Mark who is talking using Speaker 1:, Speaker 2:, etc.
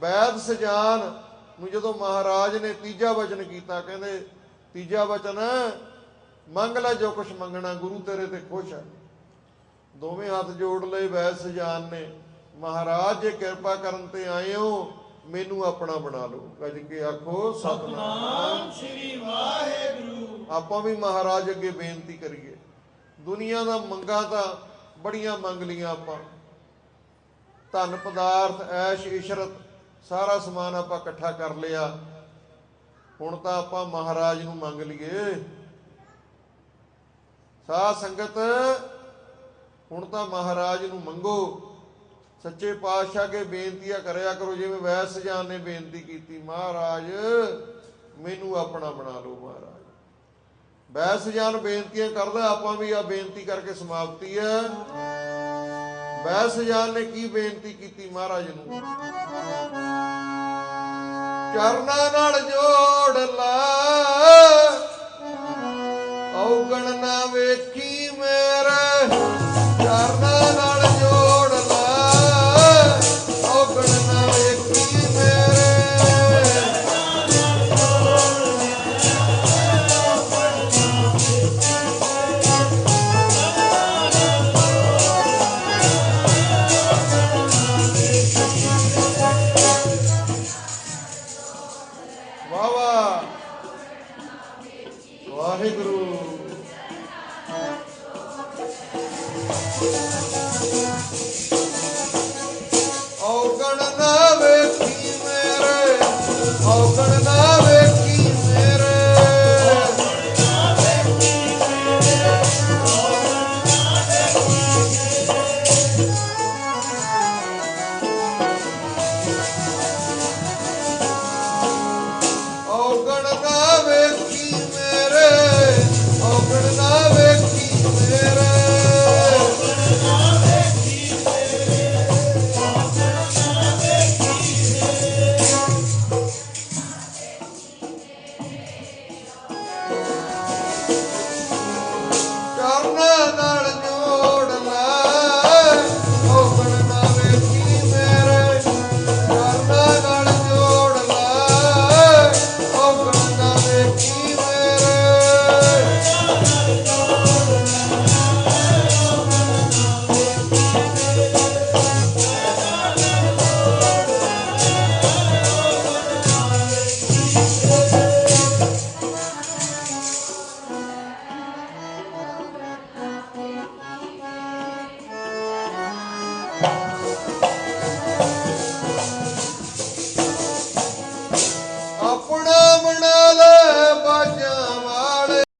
Speaker 1: ਵੈਦ ਸਜਾਨ ਨੂੰ ਜਦੋਂ ਮਹਾਰਾਜ ਨੇ ਤੀਜਾ ਵਚਨ ਕੀਤਾ, ਕਹਿੰਦੇ, ਤੀਜਾ ਵਚਨ, ਮੰਗ ਲੈ ਜੋ ਕੁਛ ਮੰਗਣਾ, ਗੁਰੂ ਤੇਰੇ ਤੇ ਖੁਸ਼ ਹੈ। ਦੋਵੇਂ ਹੱਥ ਜੋੜ ਲਏ ਵੈਦ ਸਜਾਨ ਨੇ, ਮਹਾਰਾਜ, ਜੇ ਕਿਰਪਾ ਕਰਨ ਤੇ ਆਏ ਹੋ, ਮੈਨੂੰ ਆਪਣਾ ਬਣਾ ਲਓ। ਗੱਜ ਕੇ ਆਖੋ, ਸਤਨਾਮ
Speaker 2: ਸ੍ਰੀ ਵਾਹਿਗੁਰੂ।
Speaker 1: ਆਪਾਂ ਵੀ ਮਹਾਰਾਜ ਅੱਗੇ ਬੇਨਤੀ ਕਰੀਏ। ਦੁਨੀਆ ਦਾ ਮੰਗਾ ਤਾਂ ਬੜੀਆਂ ਮੰਗ ਲੀਆਂ ਆਪਾਂ। ਧਨ, ਪਦਾਰਥ, ਐਸ਼, ਇਸ਼ਰਤ ਸਾਰਾ ਸਮਾਨ ਆਪਾਂ ਇਕੱਠਾ ਕਰ ਲਿਆ। ਹੁਣ ਤਾਂ ਆਪਾਂ ਮਹਾਰਾਜ ਨੂੰ ਮੰਗ ਲਈਏ। ਸਾਧ ਸੰਗਤ, ਹੁਣ ਤਾਂ ਮਹਾਰਾਜ ਨੂੰ ਮੰਗੋ। ਸੱਚੇ ਪਾਤਸ਼ਾਹ ਕੇ ਬੇਨਤੀਆਂ ਕਰਿਆ ਕਰੋ, ਜਿਵੇਂ ਵੈਸ ਜਾਨ ਨੇ ਬੇਨਤੀ ਕੀਤੀ, ਮਹਾਰਾਜ, ਮੈਨੂੰ ਆਪਣਾ ਬਣਾ ਲਓ ਮਹਾਰਾਜ। ਵੈਸ ਜਾਨ ਬੇਨਤੀਆਂ ਕਰਦਾ, ਆਪਾਂ ਵੀ ਆ ਬੇਨਤੀ ਕਰਕੇ ਸਮਾਪਤੀ ਹੈ। ਬੈਸ ਜਾਨ ਨੇ ਕੀ ਬੇਨਤੀ ਕੀਤੀ ਮਹਾਰਾਜ ਨੂੰ? ਚਰਨਾਂ ਨਾਲ ਜੋੜ ਵਾਹ ਵਾਹ। ਵਾਹਿਗੁਰੂ। ਆਪਣਾ ਬਣਾ